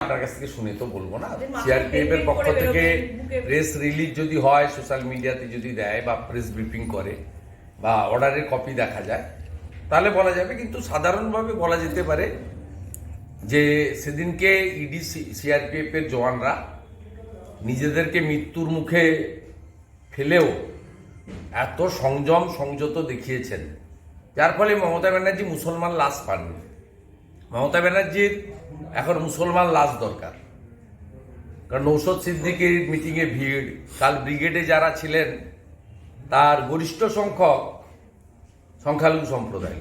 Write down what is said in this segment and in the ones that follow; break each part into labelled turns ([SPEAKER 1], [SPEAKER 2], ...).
[SPEAKER 1] আপনার কাছ থেকে শুনে তো বলব না।
[SPEAKER 2] যে মাথায়
[SPEAKER 1] সিআরপিএফ পক্ষ থেকে প্রেস রিলিজ যদি হয় সোশ্যাল মিডিয়াতে যদি দেয় বা প্রেস ব্রিফিং করে বা অর্ডারের কপি দেখা যায় তাহলে বলা যাবে কিন্তু সাধারণভাবে বলা যেতে পারে যে সেদিনকে ইডি সিআরপিএফ এর জওয়ানরা নিজেদেরকে মৃত্যুর মুখে ফেলেও এত সংযম সংযত দেখিয়েছেন। যার ফলে মমতা ব্যানার্জি মুসলমান লাশ পাননি। মমতা ব্যানার্জির এখন মুসলমান লাশ দরকার। কারণ নৌসদ সিদ্দিকির মিটিংয়ে ভিড়, কাল ব্রিগেডে যারা ছিলেন, তার গরিষ্ঠ সংখ্যক সংখ্যালঘু সম্প্রদায়।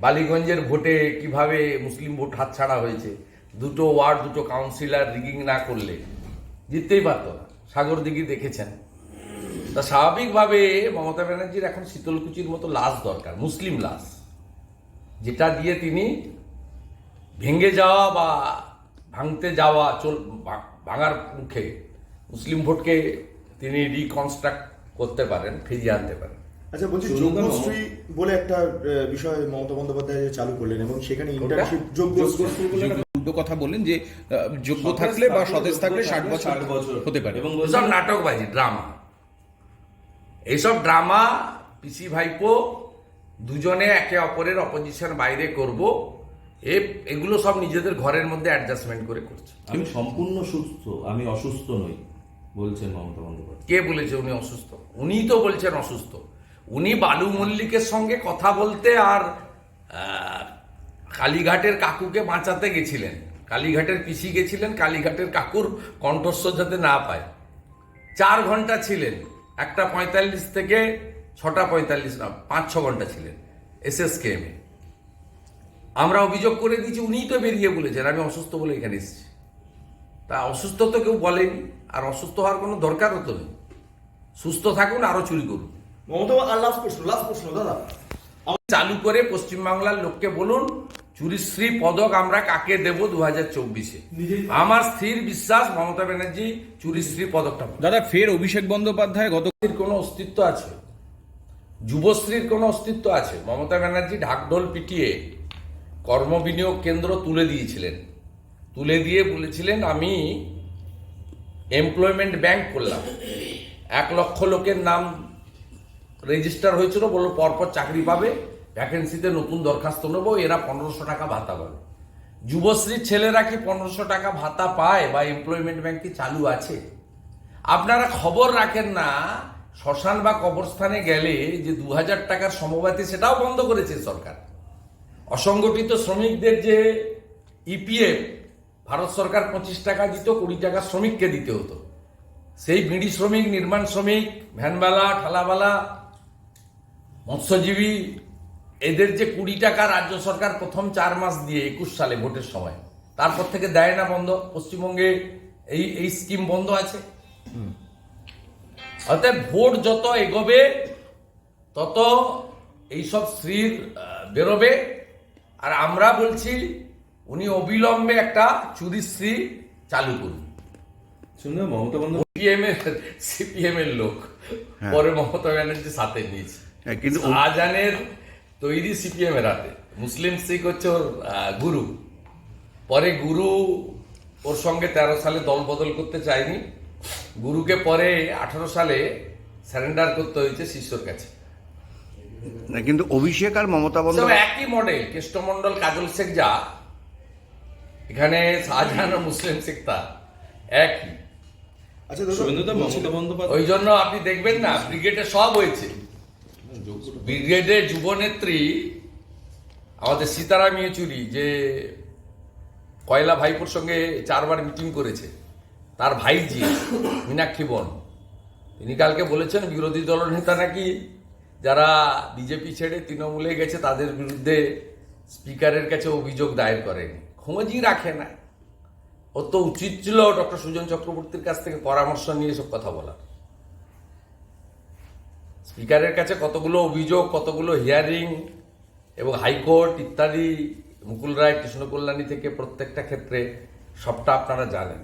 [SPEAKER 1] বালিগঞ্জের ভোটে কীভাবে মুসলিম ভোট হাতছাড়া হয়েছে, দুটো ওয়ার্ড, দুটো কাউন্সিলর রিগিং না করলে জিততেই পারতো না। সাগর দিঘি দেখেছেন। তা স্বাভাবিকভাবে মমতা ব্যানার্জির এখন শীতলকুচির মতো লাশ দরকার, মুসলিম লাশ। যেটা দিয়ে তিনি ভেঙে যাওয়া বা ভাঙতে যাওয়া চল ভাঙার মুখে মুসলিম ভোটকে তিনি রিকনস্ট্রাক্ট করতে পারেন ফিরিয়ে আনতে পারেন।
[SPEAKER 3] আচ্ছা বলছি যোগ্যশ্রী বলে একটা বিষয় মমতা বন্দ্যোপাধ্যায় চালু করলেন এবং সেখানে? ইন্টার্নশিপ
[SPEAKER 4] উল্টো কথা বললেন যে যোগ্য থাকলে বা সতেজ থাকলে ষাট বছর হতে পারে।
[SPEAKER 5] এবং
[SPEAKER 1] এসব নাটকবাজি ড্রামা এইসব ড্রামা পিসি ভাইপো দুজনে একে অপরের অপোজিশন বাইরে করব। এ এগুলো সব নিজেদের ঘরের মধ্যে অ্যাডজাস্টমেন্ট করে করছে।
[SPEAKER 5] আমি সম্পূর্ণ সুস্থ আমি অসুস্থ নই বলছেন মমতা বন্দ্যোপাধ্যায়।
[SPEAKER 1] কে বলেছে উনি অসুস্থ? উনি তো বলছেন অসুস্থ। উনি বালু মল্লিকের সঙ্গে কথা বলতে আর কালীঘাটের কাকুকে বাঁচাতে গেছিলেন। কালীঘাটের পিসি গেছিলেন কালীঘাটের কাকুর কণ্ঠস্বর যাতে না পায়। চার ঘণ্টা ছিলেন একটা পঁয়তাল্লিশ থেকে ছটা পঁয়তাল্লিশ না পাঁচ ছ ঘণ্টা ছিলেন এস এস কেমে আমরা অভিযোগ করে দিয়েছি উনিই তো বেরিয়ে বলেছেন আমি অসুস্থ বলে এখানে এসেছি। তা অসুস্থ তো কেউ বলেনি আর অসুস্থ হওয়ার কোনো দরকারও তো নেই। সুস্থ থাকুন আরও চুরি করুন।
[SPEAKER 3] মমতা আর লাস্ট প্রশ্ন লাস্ট প্রশ্ন দাদা।
[SPEAKER 1] চালু করে পশ্চিমবাংলার লোককে বলুন চুরিশ্রী পদক আমরা কাকে দেব দু হাজার চব্বিশে আমার স্থির বিশ্বাস মমতা ব্যানার্জি চুরিশ্রী পদকটা
[SPEAKER 4] দাদা ফের অভিষেক বন্দ্যোপাধ্যায় গত
[SPEAKER 1] কোনো অস্তিত্ব আছে? যুবশ্রীর কোনো অস্তিত্ব আছে? মমতা ব্যানার্জি ঢাকঢোল পিটিয়ে কর্মবিনিয়োগ কেন্দ্র তুলে দিয়েছিলেন। তুলে দিয়ে বলেছিলেন, আমি এমপ্লয়মেন্ট ব্যাংক করলাম। এক লক্ষ লোকের নাম রেজিস্টার হয়েছিল, বলল পরপর চাকরি পাবে ভ্যাকেন্সিতে নতুন দরখাস্ত নেব, এরা পনেরোশো টাকা ভাতা পাবে। যুবশ্রীর ছেলেরা কি পনেরোশো টাকা ভাতা পায় বা এমপ্লয়মেন্ট ব্যাংক কি চালু আছে? আপনারা খবর রাখেন না, শ্মশান বা কবরস্থানে গেলে যে দু হাজার টাকার সমবাতি সেটাও বন্ধ করেছে সরকার। অসংগঠিত শ্রমিকদের যে ইপিএফ ভারত সরকার পঁচিশ টাকা দিত কুড়ি টাকা শ্রমিককে দিতে হতো। সেই বিড়ি শ্রমিক নির্মাণ শ্রমিক ভ্যানবালা ঠালাবালা মৎস্যজীবী এদের যে কুড়ি টাকা রাজ্য সরকার প্রথম চার মাস দিয়ে একুশ সালে ভোটের সময়। তারপর থেকে দেয় না বন্ধ। পশ্চিমবঙ্গে এই এই স্কিম বন্ধ আছে। অতএব ভোট যত এগোবে তত এইসব আহ, বেরোবে। আর আমরা বলছি উনি অবিলম্বে একটা চুরিশ্রী চালু করুন।
[SPEAKER 5] শুনলে মমতা বন্দ্যোপাধ্যায়
[SPEAKER 1] সিপিএম এর সিপিএম এর লোক। পরে মমতা ব্যানার্জি সাথে নিয়েছে।
[SPEAKER 6] হ্যাঁ, কিন্তু
[SPEAKER 1] শাহজাহানের তৈরি সিপিএম এর হাতে। মুসলিম শিখ হচ্ছে ওর গুরু। পরে গুরু ওর সঙ্গে তেরো সালে দল বদল করতে চায়নি। গুরুকে পরে আঠারো সালে স্যারেন্ডার করতে হয়েছে শিষ্যর কাছে।
[SPEAKER 6] কিন্তু অভিষেক আর মমতা বন্দ্যোপাধ্যায়
[SPEAKER 1] একই মডেল কেষ্টমন্ডল কাজল শেখ যা এখানে শাহজাহান ও মুসলিম শেখ তা একই।
[SPEAKER 3] আচ্ছা
[SPEAKER 5] শুভেন্দুদা মমতা বন্দ্যোপাধ্যায়
[SPEAKER 1] ওই জন্য আপনি দেখবেন না ব্রিগেডে সব হয়েছে। ব্রিগেডের যুবনেত্রী আমাদের সীতারাম ইয়েচুরি যে কয়লা ভাইপোর সঙ্গে চারবার মিটিং করেছে তার ভাইজি মীনাক্ষী বন তিনি কালকে বলেছেন বিরোধী দলনেতা নাকি যারা বিজেপি ছেড়ে তৃণমূলে গেছে, তাদের বিরুদ্ধে স্পিকারের কাছে অভিযোগ দায়ের করেনি। খোঁজই রাখে না ও তো উচিত ছিল ডক্টর সুজন চক্রবর্তীর কাছ থেকে পরামর্শ নিয়ে সব কথা বলার। স্পিকারের কাছে কতগুলো অভিযোগ, কতগুলো হিয়ারিং এবং হাইকোর্ট ইত্যাদি, মুকুল রায়, কৃষ্ণ কল্যাণী থেকে প্রত্যেকটা ক্ষেত্রে সবটা আপনারা জানেন।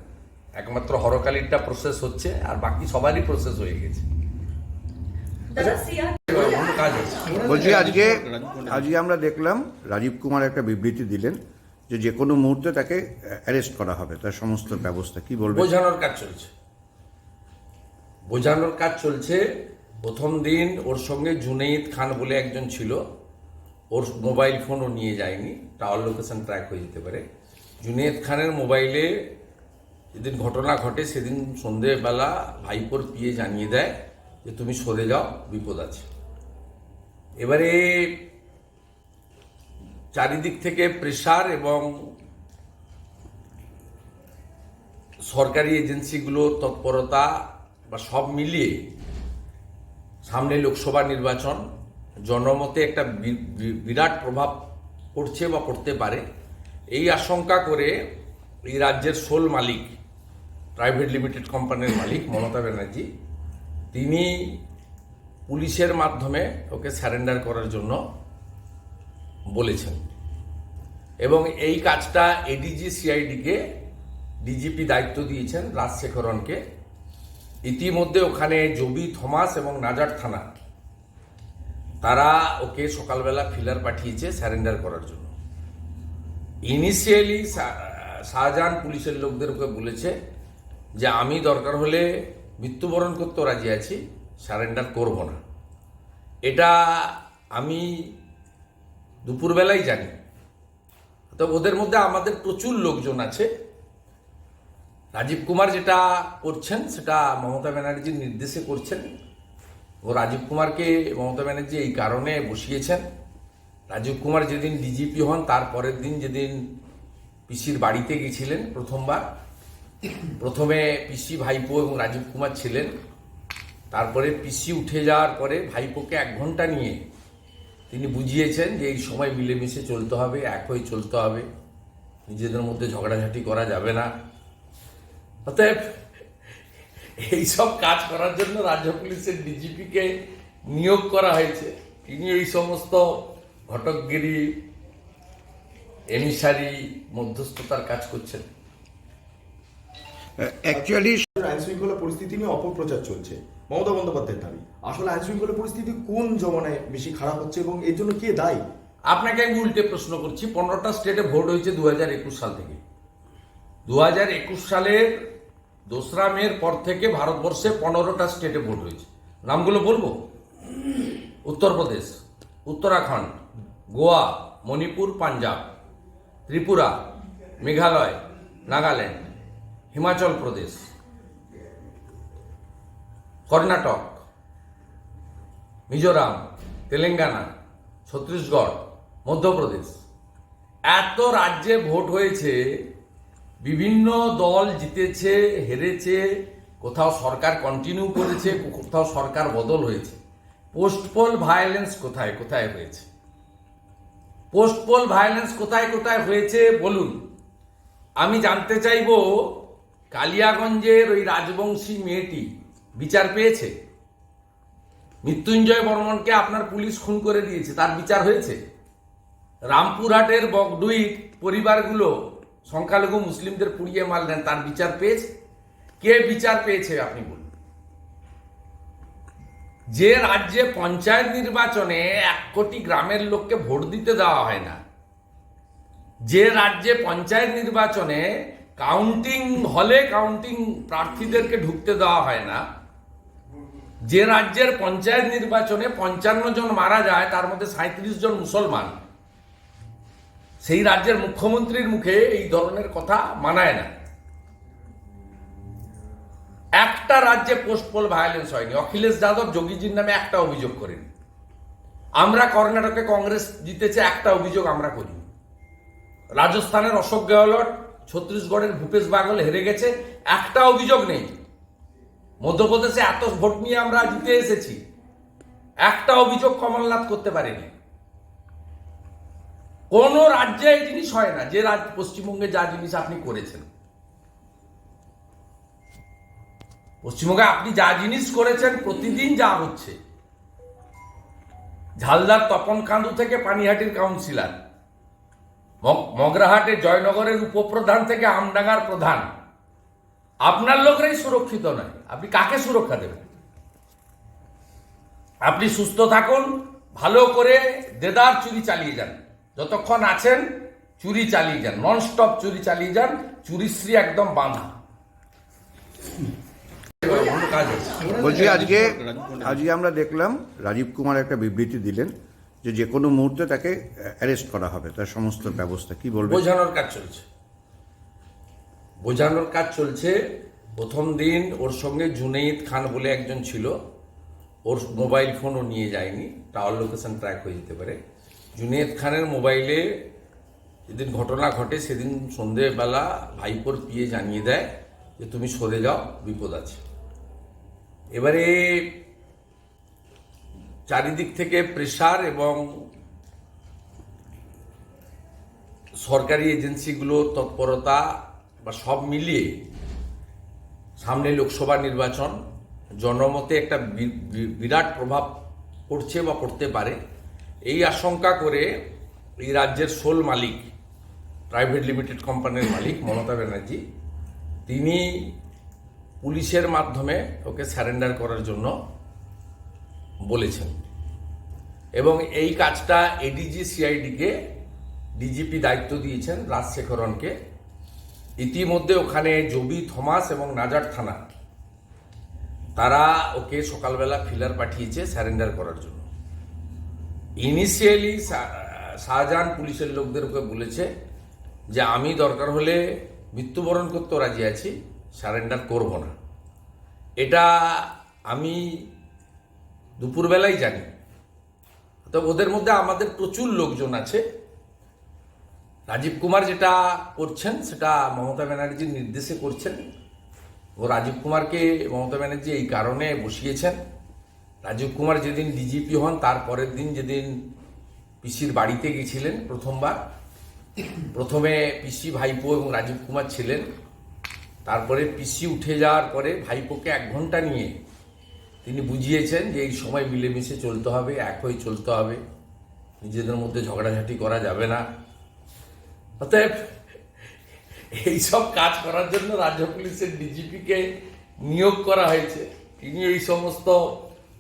[SPEAKER 1] একমাত্র হরকালিরটা প্রসেস হচ্ছে আর বাকি সবারই প্রসেস হয়ে গেছে
[SPEAKER 2] দাদা সিআর
[SPEAKER 1] অন্য কাজ হচ্ছে
[SPEAKER 6] বলছি, আজকে আজকে আমরা দেখলাম রাজীব কুমার একটা বিবৃতি দিলেন যে যে কোনো মুহূর্তে তাকে অ্যারেস্ট করা হবে, তার সমস্ত ব্যবস্থা, কি বলবেন?
[SPEAKER 1] বোঝানোর কাজ চলছে। বোঝানোর কাজ চলছে। প্রথম দিন ওর সঙ্গে জুনেইদ খান বলে একজন ছিল। ওর মোবাইল ফোনও নিয়ে যায়নি, টাওয়ার লোকেশন ট্র্যাক হয়ে যেতে পারে। জুনেদ খানের মোবাইলে যেদিন ঘটনা ঘটে, সেদিন সন্ধেবেলা ভাইপোর পিয়ে জানিয়ে দেয় যে, তুমি সরে যাও, বিপদ আছে। এবারে চারিদিক থেকে প্রেশার এবং সরকারি এজেন্সিগুলোর তৎপরতা বা সব মিলিয়ে সামনে লোকসভা নির্বাচন জনমতে একটা বিরাট প্রভাব পড়ছে বা পড়তে পারে। এই আশঙ্কা করে এই রাজ্যের সোল মালিক প্রাইভেট লিমিটেড কোম্পানির মালিক মমতা ব্যানার্জি, তিনি পুলিশের মাধ্যমে ওকে স্যারেন্ডার করার জন্য বলেছেন। এবং এই কাজটা এডিজি সিআইডিকে ডিজিপি দায়িত্ব দিয়েছেন রাজশেখরনকে। ইতিমধ্যে ওখানে জবি থমাস এবং নাজার থানা তারা ওকে সকালবেলা ফিলার পাঠিয়েছে স্যারেন্ডার করার জন্য। ইনিশিয়ালি শাহজাহান পুলিশের লোকদের ওকে বলেছে যে, আমি দরকার হলে মৃত্যুবরণ করতেও রাজি আছি। সারেন্ডার করব না। এটা আমি দুপুরবেলাই জানি। তো ওদের মধ্যে আমাদের প্রচুর লোকজন আছে। রাজীব কুমার যেটা করছেন, সেটা মমতা ব্যানার্জির নির্দেশে করছেন। ও রাজীব কুমারকে, মমতা ব্যানার্জি এই কারণে বসিয়েছেন। রাজীব কুমার যেদিন ডিজিপি হন, তার পরের দিন যেদিন পিসির বাড়িতে গেছিলেন প্রথমবার, প্রথমে পিসি, ভাইপো এবং রাজীব কুমার ছিলেন। তারপরে পিসি উঠে যাওয়ার পরে ভাইপোকে এক ঘণ্টা নিয়ে তিনি বুঝিয়েছেন যে এই সময় মিলেমিশে চলতে হবে এক হয়ে চলতে হবে। নিজেদের মধ্যে ঝগড়াঝাটি করা যাবে না। অতএব এইসব কাজ করার জন্য রাজ্য পুলিশের ডিজিপিকে নিয়োগ করা হয়েছে। তিনি এই সমস্ত ঘটকগিরি এমিসারি মধ্যস্থতার কাজ করছেন।
[SPEAKER 6] অ্যাকচুয়ালি
[SPEAKER 3] আইন শৃঙ্খলা পরিস্থিতি নিয়ে অপপ্রচার চলছে। মমতা বন্দ্যোপাধ্যায়ের দাবি। আসলে আইন শৃঙ্খলা পরিস্থিতি কোন জমানায় বেশি খারাপ হচ্ছে এবং এর জন্য কে দায়ী?
[SPEAKER 1] আপনাকে আমি উল্টে প্রশ্ন করছি, পনেরোটা স্টেটে ভোট হয়েছে দু একুশ সাল থেকে। দু একুশ সালের দোসরা মের পর থেকে ভারতবর্ষে পনেরোটা স্টেটে ভোট হয়েছে। নামগুলো বলব? উত্তরপ্রদেশ, উত্তরাখণ্ড, গোয়া, মণিপুর, পাঞ্জাব, ত্রিপুরা, মেঘালয়, নাগাল্যান্ড, হিমাচল প্রদেশ। কর্ণাটক, মিজোরাম, তেলেঙ্গানা, ছত্তিশগড়, মধ্যপ্রদেশ। এত রাজ্যে ভোট হয়েছে, বিভিন্ন দল জিতেছে, হেরেছে, কোথাও সরকার কন্টিনিউ করেছে, কোথাও সরকার বদল হয়েছে। পোস্টপোল ভায়োলেন্স কোথায় কোথায় হয়েছে? পোস্টপোল ভায়োলেন্স কোথায় কোথায় হয়েছে, বলুন। আমি জানতে চাইব, কালিয়াগঞ্জের ওই রাজবংশী মেয়েটি বিচার পেয়েছে। মৃত্যুঞ্জয় বর্মনকে আপনার পুলিশ খুন করে দিয়েছে, তার বিচার হয়েছে। রামপুরহাটের বগডুইর পরিবারগুলো সংখ্যালঘু মুসলিমদের পুড়িয়ে মারলেন তার বিচার পেয়েছে। কে বিচার পেয়েছে আপনি বলুন। যে রাজ্যে পঞ্চায়েত নির্বাচনে এক কোটি গ্রামের লোককে ভোট দিতে দেওয়া হয় না, যে রাজ্যে পঞ্চায়েত নির্বাচনে কাউন্টিং হলে কাউন্টিং প্রার্থীদেরকে ঢুকতে দেওয়া হয় না যে রাজ্যের পঞ্চায়েত নির্বাচনে পঞ্চান্ন জন মারা যায়, তার মধ্যে সাঁত্রিশ জন মুসলমান। সেই রাজ্যের মুখ্যমন্ত্রীর মুখে এই ধরনের কথা মানায় না। একটা রাজ্যে পোস্টপোল ভায়োলেন্স হয়নি। অখিলেশ যাদব যোগীজির নামে একটা অভিযোগ করেন। আমরা কর্ণাটকে কংগ্রেস জিতেছে, একটা অভিযোগ আমরা করি। রাজস্থানের অশোক গেহলট, ছত্তিশগড়ের ভূপেশ বাগল হেরে গেছে, একটা অভিযোগ নেই। মধ্যপ্রদেশে এত ভোট নিয়ে আমরা জিতে এসেছি। একটা অভিযোগ কমলনাথ করতে পারেনি। কোন রাজ্যে এই জিনিস হয় না, যে রাজ্য পশ্চিমবঙ্গে যা জিনিস আপনি করেছেন। পশ্চিমবঙ্গে আপনি যা জিনিস করেছেন, প্রতিদিন যা হচ্ছে। ঝালদার তপন কান্দু থেকে পানিহাটির কাউন্সিলর। মগ- মগরাহাটে জয়নগরের উপপ্রধান থেকে আমডাঙ্গার প্রধান। আপনার লোকরাই সুরক্ষিত নয়। আপনি কাকে সুরক্ষা দেবেন? আপনি সুস্থ থাকুন ভালো করে দেদার চুরি চালিয়ে যান। যতক্ষণ আছেন চুরি চালিয়ে যান। নন স্টপ চুরি চালিয়ে যান চুরিশ্রী একদম বাঁধা।
[SPEAKER 6] বলছি আজকে আজকে আমরা দেখলাম রাজীব কুমার একটা বিবৃতি দিলেন যে যে কোনো মুহূর্তে তাকে অ্যারেস্ট করা হবে তার সমস্ত ব্যবস্থা। কি বলব
[SPEAKER 1] বোঝানোর কাজ চলছে। বোঝানোর কাজ চলছে। প্রথম দিন ওর সঙ্গে জুনেইদ খান বলে একজন ছিল। ওর মোবাইল ফোনও নিয়ে যায়নি। টাওয়ার লোকেশন ট্র্যাক হয়ে যেতে পারে। জুনেদ খানের মোবাইলে যেদিন ঘটনা ঘটে, সেদিন সন্ধেবেলা ভাইপোর পিয়ে জানিয়ে দেয় যে, তুমি সরে যাও, বিপদ আছে। এবারে চারিদিক থেকে প্রেশার এবং সরকারি এজেন্সিগুলোর তৎপরতা বা সব মিলিয়ে সামনে লোকসভা নির্বাচন জনমতে একটা বিরাট প্রভাব পড়ছে বা পড়তে পারে। এই আশঙ্কা করে এই রাজ্যের সোল মালিক, প্রাইভেট লিমিটেড কোম্পানির মালিক মমতা ব্যানার্জি, তিনি পুলিশের মাধ্যমে ওকে স্যারেন্ডার করার জন্য বলেছেন। এবং এই কাজটা এডিজি সিআইডিকে ডিজিপি দায়িত্ব দিয়েছেন রাজশেখরনকে ইতিমধ্যে ওখানে জবি থমাস এবং নাজার থানা। তারা ওকে সকালবেলা ফিলার পাঠিয়েছে স্যারেন্ডার করার জন্য। ইনিশিয়ালি শাহজাহান পুলিশের লোকদের ওকে বলেছে যে, আমি দরকার হলে মৃত্যুবরণ করতেও রাজি আছি সারেন্ডার করব না। এটা আমি দুপুরবেলায় জানি। তো ওদের মধ্যে আমাদের প্রচুর লোকজন আছে। রাজীব কুমার যেটা করছেন, সেটা মমতা ব্যানার্জির নির্দেশে করছেন। ও রাজীব কুমারকে মমতা ব্যানার্জি এই কারণে বসিয়েছেন। রাজীব কুমার যেদিন ডিজিপি হন, তার পরের দিন যেদিন পিসির বাড়িতে গেছিলেন প্রথমবার, প্রথমে পিসি ভাইপো এবং রাজীব কুমার ছিলেন। তারপরে পিসি উঠে যাওয়ার পরে ভাইপোকে এক ঘণ্টা নিয়ে তিনি বুঝিয়েছেন যে এই সময় মিলেমিশে চলতে হবে, এক হয়ে চলতে হবে। নিজেদের মধ্যে ঝগড়াঝাটি করা যাবে না। অতএব এইসব কাজ করার জন্য রাজ্য পুলিশের ডিজিপিকে নিয়োগ করা হয়েছে। তিনি এই সমস্ত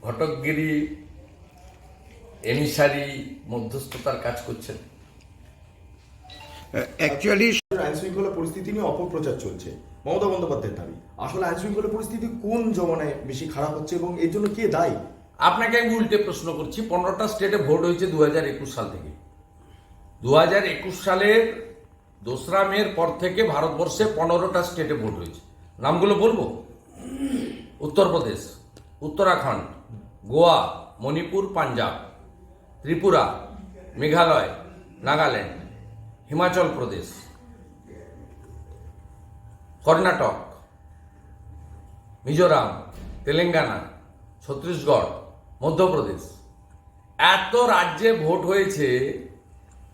[SPEAKER 1] ঘটকগিরি এমিসারি মধ্যস্থতার কাজ করছেন।
[SPEAKER 6] অ্যাকচুয়ালি
[SPEAKER 3] আইন শৃঙ্খলা পরিস্থিতি নিয়ে অপপ্রচার চলছে। মমতা বন্দ্যোপাধ্যায়ের দাবি আসলে আইন শৃঙ্খলা পরিস্থিতি কোন জমানায় বেশি খারাপ হচ্ছে এবং এর জন্য কে দায়ী?
[SPEAKER 1] আপনাকে আমি উল্টে প্রশ্ন করছি পনেরোটা স্টেটে ভোট হয়েছে দু একুশ সাল থেকে। দু হাজার একুশ সালের দোসরা মের পর থেকে ভারতবর্ষে পনেরোটা স্টেটে ভোট হয়েছে। নামগুলো বলব? উত্তরপ্রদেশ, উত্তরাখণ্ড, গোয়া, মণিপুর, পাঞ্জাব, ত্রিপুরা, মেঘালয়, নাগাল্যান্ড, হিমাচল প্রদেশ, কর্ণাটক, মিজোরাম, তেলেঙ্গানা, ছত্তিশগড়, মধ্যপ্রদেশ। এত রাজ্যে ভোট হয়েছে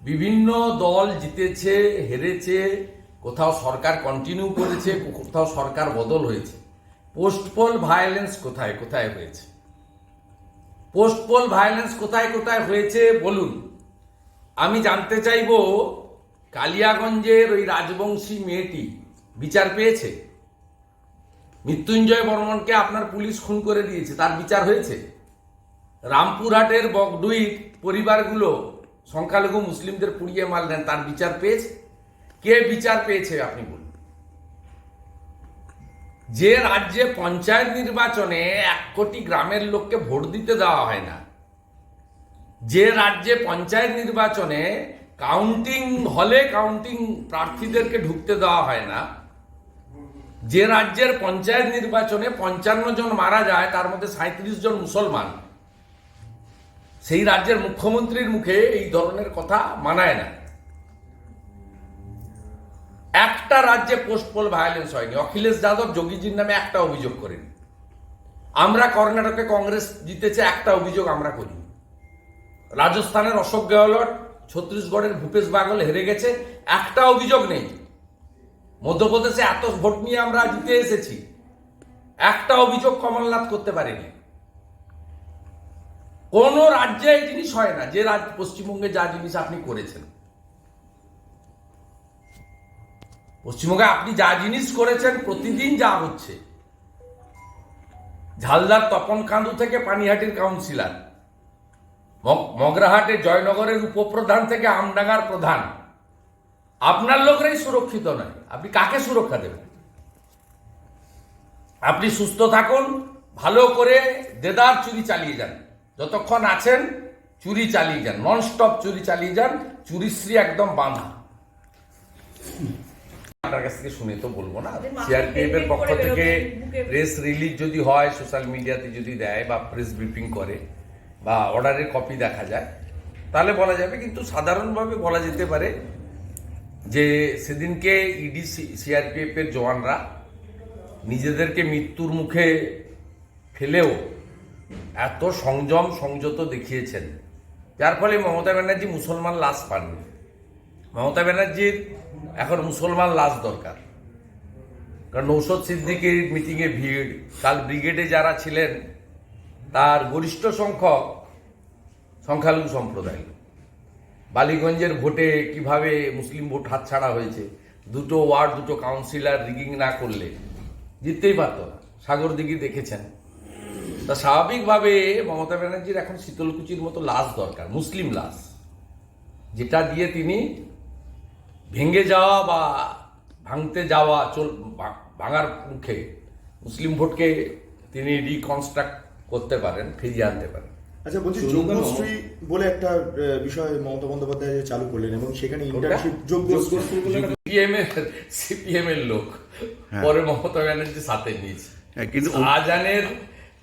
[SPEAKER 1] বিভিন্ন দল জিতেছে, হেরেছে, কোথাও সরকার কন্টিনিউ করেছে, কোথাও সরকার বদল হয়েছে। পোস্টপোল ভায়োলেন্স কোথায় কোথায় হয়েছে? পোস্টপোল ভায়োলেন্স কোথায় কোথায় হয়েছে? বলুন। আমি জানতে চাইব, কালিয়াগঞ্জের ওই রাজবংশী মেয়েটি বিচার পেয়েছে? মৃত্যুঞ্জয় বর্মনকে আপনার পুলিশ খুন করে দিয়েছে, তার বিচার হয়েছে? রামপুরহাটের বগডুইট পরিবারগুলো সংখ্যালঘু মুসলিমদের পুড়িয়ে মারলেন, তার বিচার পেয়েছে? কে বিচার পেয়েছে আপনি বলুন? যে রাজ্যে পঞ্চায়েত নির্বাচনে এক কোটি গ্রামের লোককে ভোট দিতে দেওয়া হয় না, যে রাজ্যে পঞ্চায়েত নির্বাচনে কাউন্টিং হলে কাউন্টিং প্রার্থীদেরকে ঢুকতে দেওয়া হয় না, যে রাজ্যের পঞ্চায়েত নির্বাচনে পঞ্চান্ন জন মারা যায়, তার মধ্যে সাঁত্রিশ জন মুসলমান সেই রাজ্যের মুখ্যমন্ত্রীর মুখে এই ধরনের কথা মানায় না। একটা রাজ্যে পোস্টপোল ভায়োলেন্স হয়নি। অখিলেশ যাদব যোগীজির নামে একটা অভিযোগ করেন। আমরা কর্ণাটকে কংগ্রেস জিতেছে, একটা অভিযোগ আমরা করি। রাজস্থানের অশোক গেহলট, ছত্তিশগড়ের ভূপেশ বাগল হেরে গেছে, একটা অভিযোগ নেই। মধ্যপ্রদেশে এত ভোট নিয়ে আমরা জিতে এসেছি। একটা অভিযোগ কমলনাথ করতে পারেনি। কোন রাজ্যে এই জিনিস হয় না, যে রাজ্য, পশ্চিমবঙ্গে যা জিনিস আপনি করেছেন। পশ্চিমবঙ্গে আপনি যা জিনিস করেছেন, প্রতিদিন যা হচ্ছে। ঝালদার তপন কান্দু থেকে পানিহাটির কাউন্সিলর, মগ- মগরাহাটে জয়নগরের উপপ্রধান থেকে আমডাঙ্গার প্রধান। আপনার লোকরাই সুরক্ষিত নয়, আপনি কাকে সুরক্ষা দেবেন? আপনি সুস্থ থাকুন, ভালো করে দেদার চুরি চালিয়ে যান। যতক্ষণ আছেন চুরি চালিয়ে যান নন স্টপ চুরি চালিয়ে যান চুরিশ্রী একদম বাঁধা। আপনার কাছ থেকে শুনে তো বলব না সিআরপিএফ এর পক্ষ থেকে প্রেস রিলিজ যদি হয় সোশ্যাল মিডিয়াতে যদি দেয় বা প্রেস ব্রিফিং করে বা অর্ডারের কপি দেখা যায় তাহলে বলা যাবে কিন্তু সাধারণভাবে বলা যেতে পারে যে সেদিনকে ইডি সিআরপিএফ এর জওয়ানরা নিজেদেরকে মৃত্যুর মুখে ফেলেও এত সংযম সংযত দেখিয়েছেন। যার ফলে মমতা ব্যানার্জি মুসলমান লাশ পাননি। মমতা ব্যানার্জির এখন মুসলমান লাশ দরকার। কারণ নৌসদ সিদ্দিকির মিটিংয়ে ভিড়, কাল ব্রিগেডে যারা ছিলেন, তার গরিষ্ঠ সংখ্যক সংখ্যালঘু সম্প্রদায়। বালিগঞ্জের ভোটে কীভাবে মুসলিম ভোট হাতছাড়া হয়েছে, দুটো ওয়ার্ড, দুটো কাউন্সিলর রিগিং না করলে, জিততেই পারতো না। সাগর দিঘি দেখেছেন। তা স্বাভাবিকভাবে মমতা ব্যানার্জির এখন শীতলকুচির মতো লাশ দরকার মুসলিম লাশ যেটা দিয়ে তিনি ভেঙে যাওয়া বা ভাঙতে যাওয়া চল ভাঙার মুখে মুসলিম ভোটকে তিনি রিকনস্ট্রাক্ট করতে পারেন ফিরিয়ে আনতে পারেন।
[SPEAKER 3] আচ্ছা বলছি যোগ্যশ্রী বলে একটা বিষয় মমতা বন্দ্যোপাধ্যায় চালু করলেন এবং সেখানে ইন্টার্নশিপ যোগ্যশ্রী
[SPEAKER 1] সিপিএম এর সিপিএম এর লোক। পরে মমতা ব্যানার্জি সাথে নিয়েছে।
[SPEAKER 6] হ্যাঁ, কিন্তু
[SPEAKER 1] শাহজাহানের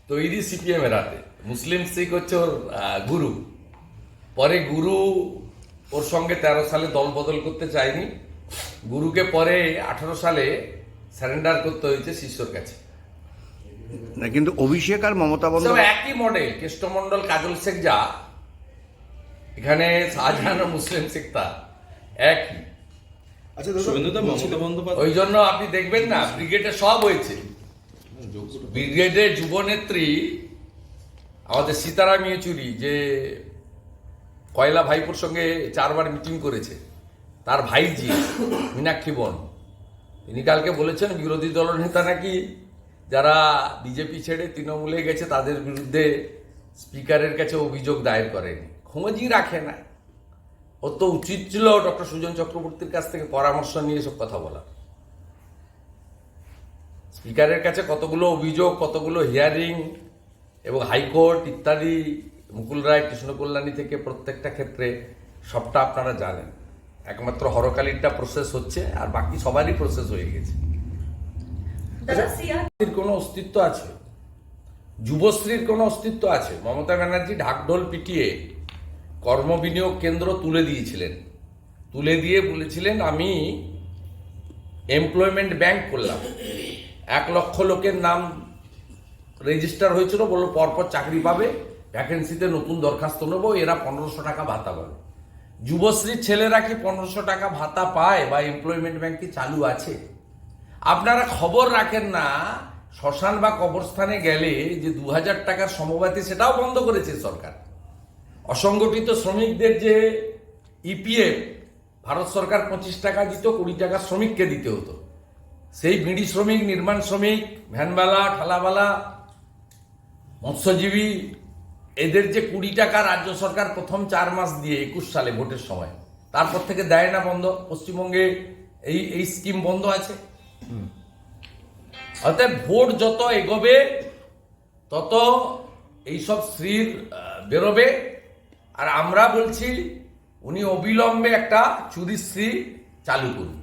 [SPEAKER 1] তৈরি সিপিএম এর হাতে মুসলিম শিখ হচ্ছে ওর গুরু। পরে গুরু ওর সঙ্গে তেরো সালে দল বদল করতে চায়নি। গুরুকে পরে আঠারো সালে স্যারেন্ডার করতে হয়েছে শিষ্যর কাছে।
[SPEAKER 6] না কিন্তু অভিষেক আর মমতা
[SPEAKER 1] সব
[SPEAKER 6] বন্দ্যোপাধ্যায়
[SPEAKER 1] একই মডেল কেষ্টমন্ডল কাজল শেখ যা এখানে শাহজাহান ও মুসলিম শেখ তা একই।
[SPEAKER 3] আচ্ছা দাদা
[SPEAKER 5] শুভেন্দুদা মমতা
[SPEAKER 3] বলছিলাম-
[SPEAKER 5] বন্দ্যোপাধ্যায়
[SPEAKER 1] ওই জন্য আপনি দেখবেন না ব্রিগেডে সব হয়েছে। ব্রিগেডের যুবনেত্রী, আমাদের সীতারাম ইয়েচুরি, যে কয়লা ভাইপোর সঙ্গে চারবার মিটিং করেছে, তার ভাইজি মীনাক্ষী বন, তিনি কালকে বলেছেন বিরোধী দলনেতা নাকি যারা বিজেপি ছেড়ে তৃণমূলে গেছে, তাদের বিরুদ্ধে স্পিকারের কাছে অভিযোগ দায়ের করেনি। খোঁজই রাখে না। ওর তো উচিত ছিল ডক্টর সুজন চক্রবর্তীর কাছ থেকে পরামর্শ নিয়ে সব কথা বলা স্পিকারের কাছে কতগুলো অভিযোগ কতগুলো হিয়ারিং এবং হাইকোর্ট ইত্যাদি মুকুল রায় কৃষ্ণ কল্যাণী থেকে প্রত্যেকটা ক্ষেত্রে সবটা আপনারা জানেন। একমাত্র হরকালীরটা প্রসেস হচ্ছে আর বাকি সবারই প্রসেস হয়ে গেছে।
[SPEAKER 2] দাদা
[SPEAKER 1] কোনো অস্তিত্ব আছে? যুবশ্রীর কোনো অস্তিত্ব আছে? মমতা ব্যানার্জি ঢাকঢোল পিটিয়ে কর্মবিনিয়োগ কেন্দ্র তুলে দিয়েছিলেন। তুলে দিয়ে বলেছিলেন আমি এমপ্লয়মেন্ট ব্যাংক করলাম। এক লক্ষ লোকের নাম রেজিস্টার হয়েছিল, বলল পরপর চাকরি পাবে ভ্যাকেন্সিতে নতুন দরখাস্ত নেব, এরা পনেরোশো টাকা ভাতা পাবে। যুবশ্রীর ছেলেরা কি পনেরোশো টাকা ভাতা পায় বা এমপ্লয়মেন্ট ব্যাংক কি চালু আছে? আপনারা খবর রাখেন না, শ্মশান বা কবরস্থানে গেলে যে দু হাজার টাকার সমবাতি সেটাও বন্ধ করেছে সরকার। অসংগঠিত শ্রমিকদের যে ইপিএফ ভারত সরকার পঁচিশ টাকা দিত, কুড়ি টাকা শ্রমিককে দিতে হতো। সেই বিড়ি শ্রমিক, নির্মাণ শ্রমিক, ভ্যানবালা, ঠালাবালা, মৎস্যজীবী, এদের যে কুড়ি টাকা রাজ্য সরকার প্রথম চার মাস দিয়ে একুশ সালে ভোটের সময়। তারপর থেকে দেয় না বন্ধ। পশ্চিমবঙ্গে এই এই স্কিম বন্ধ আছে। অর্থাৎ ভোট যত এগোবে, তত এইসব স্ত্রীর বেরোবে। আর আমরা বলছি, উনি অবিলম্বে একটা চুরিশ্রী চালু করুন।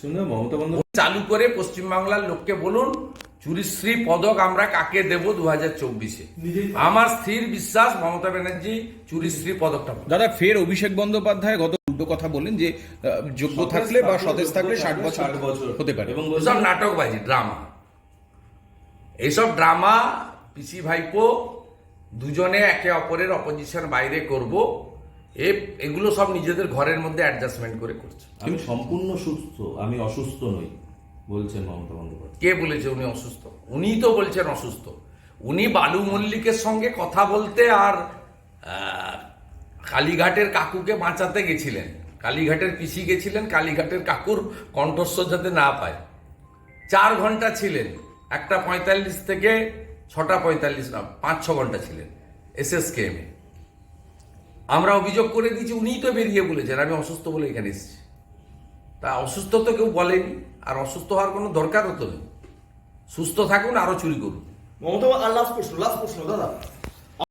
[SPEAKER 5] শুনুন মমতা বন্দ্যোপাধ্যায়।
[SPEAKER 1] চালু করে পশ্চিমবাংলার লোককে বলুন চুরিশ্রী পদক আমরা কাকে দেব দু হাজার চব্বিশে আমার স্থির বিশ্বাস মমতা ব্যানার্জি চুরিশ্রী পদকটা
[SPEAKER 4] দাদা ফের অভিষেক বন্দ্যোপাধ্যায় গত উল্টো কথা বললেন যে যোগ্য থাকলে বা সতেজ থাকলে ষাট বছর
[SPEAKER 5] ষাট বছর।
[SPEAKER 4] হতে পারে।
[SPEAKER 5] এবং বলছেন
[SPEAKER 1] নাটকবাজি ড্রামা। এইসব ড্রামা পিসি ভাইপো দুজনে একে অপরের অপোজিশন বাইরে করব। এ এগুলো সব নিজেদের ঘরের মধ্যে অ্যাডজাস্টমেন্ট করে করছে।
[SPEAKER 5] আমি সম্পূর্ণ সুস্থ আমি অসুস্থ নই বলছেন মমতা বন্দ্যোপাধ্যায়।
[SPEAKER 1] কে বলেছে উনি অসুস্থ? উনিই তো বলছেন অসুস্থ। উনি বালু মল্লিকের সঙ্গে কথা বলতে আর কালীঘাটের কাকুকে বাঁচাতে গেছিলেন। কালীঘাটের পিসি গেছিলেন কালীঘাটের কাকুর কণ্ঠস্বর যাতে না পায়। চার ঘণ্টা ছিলেন একটা পঁয়তাল্লিশ থেকে ছটা পঁয়তাল্লিশ না পাঁচ ছ ঘণ্টা ছিলেন এস এস আমরা অভিযোগ করে দিয়েছি, উনিই তো বেরিয়ে বলেছেন, আমি অসুস্থ বলে এখানে এসেছি। তা অসুস্থ তো কেউ বলেনি, আর অসুস্থ হওয়ার কোনো দরকারও তো নেই। সুস্থ থাকুন আরও চুরি করুন।
[SPEAKER 3] মমতা লাস্ট প্রশ্ন লাস্ট প্রশ্ন, দাদা।